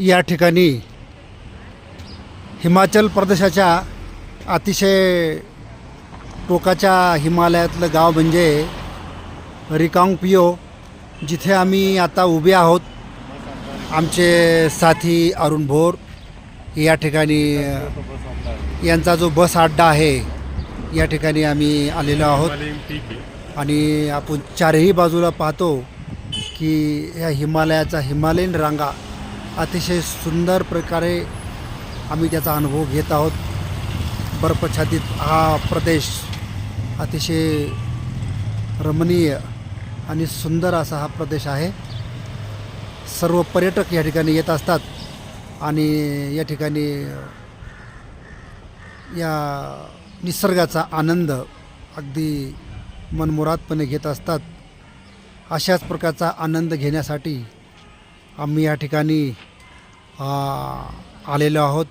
या ठिकाणी हिमाचल प्रदेशाच्या अतिशय टोकाच्या हिमालयातलं गाव म्हणजे रिकांग पिओ जिथे आम्ही आता उभे आहोत. आमचे साथी अरुण भोर या ठिकाणी यांचा जो बस अड्डा आहे या ठिकाणी आम्ही आलेलो आहोत. आणि आपण चारही बाजूला पाहतो की ह्या हिमालयाचा हिमालयन रांगा अतिशय सुंदर प्रकारे आम्ही त्याचा अनुभव घेत आहोत. बर्फछादित हा प्रदेश अतिशय रमणीय आणि सुंदर असा हा प्रदेश आहे. सर्व पर्यटक या ठिकाणी येत असतात आणि या ठिकाणी या निसर्गाचा आनंद अगदी मनमुरादपणे घेत असतात. अशाच प्रकारचा आनंद घेण्यासाठी आम्ही या ठिकाणी आलेलो आहोत.